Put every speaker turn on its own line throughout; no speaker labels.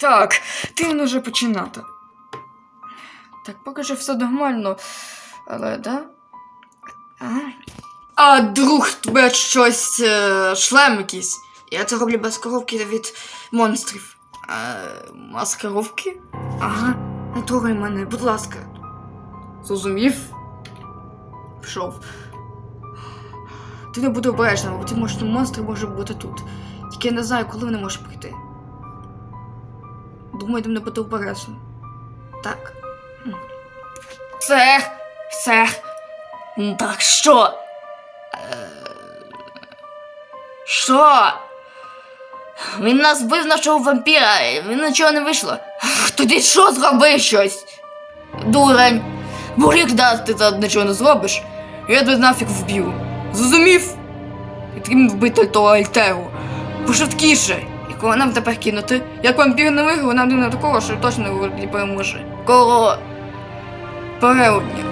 Так, ти вже починати. Так, поки що все нормально. Але, да? А, а друг, тебе щось е, шлем якийсь. Я це роблю без коробки від монстрів. А, маскировки? Ага, не трогай мене, будь ласка. Зрозумів? Пішов. Ти не буде обережна, бо ти можеш монстр може бути тут. Тільки я не знаю, коли вони можуть прийти. Думаю, ти не бути обережним. Так. Сер! Сер! Так що? Е, Що? Він нас вбив нашого вампіра, він нічого не вийшло. Тоді що зроби щось? Дурень. Бурік дасть ти за нічого не зробиш. Я тебе нафіг вб'ю. Зрозумів? Потрібно вбити того Альтеру. Пошвидкіше. Коли нам тепер кинути, як вампір не виграв, нам не такого, що точно не переможе. Кого? Переудня.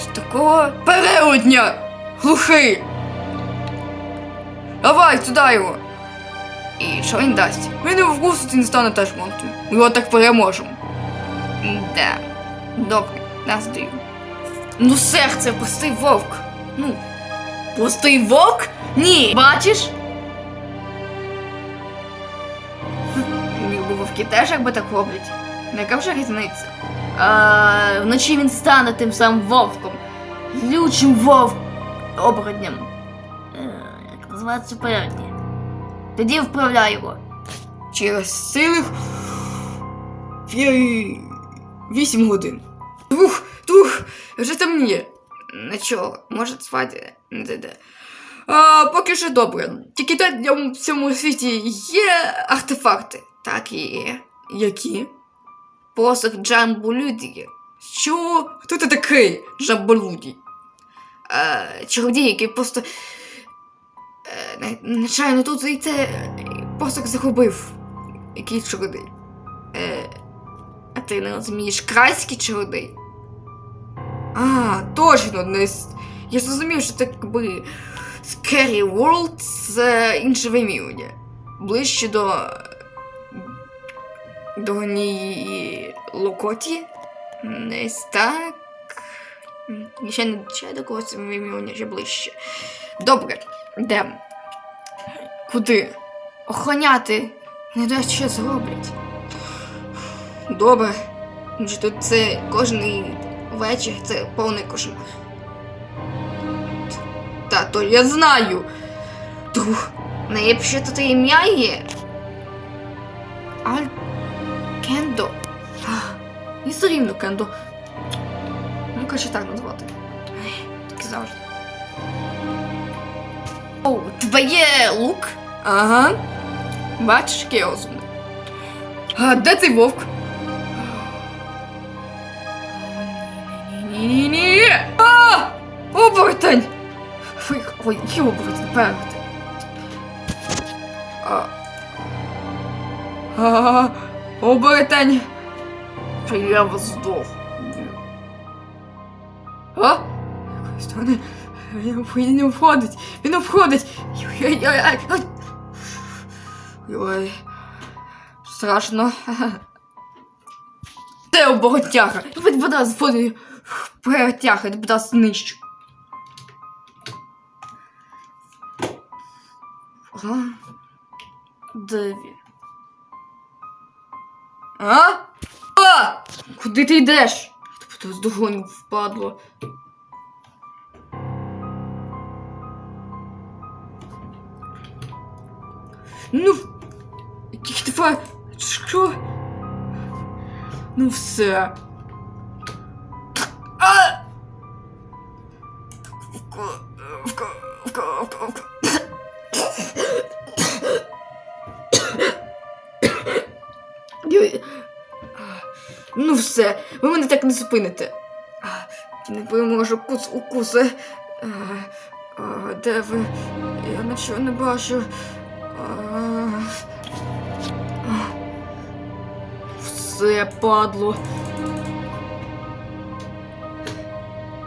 З такого переудня! Глухий! Давай, сюди його! І що він дасть? Він вкусить і не стане теж монстром. Ми його так переможемо. Да. Добре, нас даю. Ну, серце, простий вовк. Ну, простий вовк? Ні. Бачиш? Вовки теж якби так роблять. Ну, Яка вже різниця? А, вночі він стане тим самим вовком. Лючим вовк оборотням. Е, Як називається переднє. Тоді вправляй його. Через цілих ві- вісім годин. Дух, дух, вже темніє. Нічого, може спати не дойде. А, поки що добре. Тільки де в цьому світі є артефакти. Так і є. Які? Посох Джамбулюді. Що? Хто ти такий? Джамбулюді? Е, чародій, який просто. Е, нечайно тут і це е, посох загубив. Який чародій? Е, а ти не розумієш крайський чародій? А, точно, не я зрозумів, що це якби Scary World з інше вимірювання. Ближче до. До ній Локоті. Десь так. Ще не ще до когось вимірювання, ще ближче. Добре, йдемо. Куди? Охороняти. Не дай що зроблять. Добре. Тут це кожний вечір це повний кошмар. Тато, я знаю. Друг, найліпше тут ім'я є. Аль Кендо. І все рівно Кендо. Ну, краще так назвати. Так і завжди. О, у тебе є лук? Ага. Бачиш, який розумний. А де цей вовк? Ні-ні-ні. А! Оборотень! Ой, ой, який оборотень, перед. А. А, оборотень. Та я вас здох. А? Якої сторони? Він, не входить. Він не входить. Ой-ой-ой. Ой. Ой. Страшно. Це оборотяга. Будь вода з водою. Перетяга, вода знищу. А? Де? А? А! Куди ти йдеш? Тобто з догоню впадло. Ну, яких два... Що? Ну все. А! Вко- вко- вко- вко- Ну все, ви мене так не зупините. Не переможу кус укуси. Де ви? Я нічого не бачу. Все падло.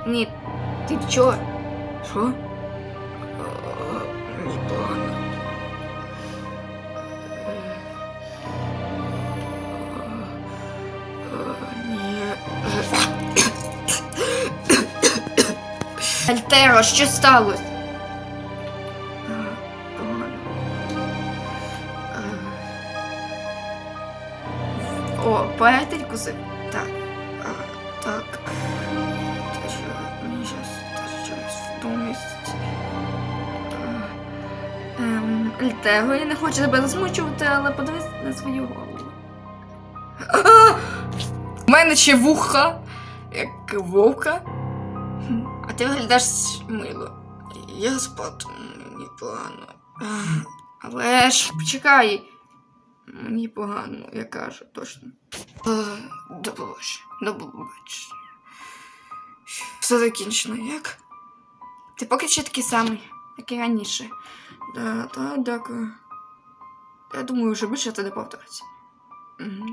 Ні, ти чого? Що? Альтеро, що сталося? О, поетель кусив? Так. А, так. Та що мені щас теж щось в тому Ем, Альтеро, я не хочу тебе засмучувати, але подивись на свою голову. У мене ще вуха, як вовка. А ти виглядаєш мило. Я спати мені погано. Але ж почекай. Мені погано, я кажу, точно. До побачення. Все закінчено, як? Ти поки ще такий самий, як і раніше. Да, та, дякую. Я думаю, вже більше це не повториться. Угу.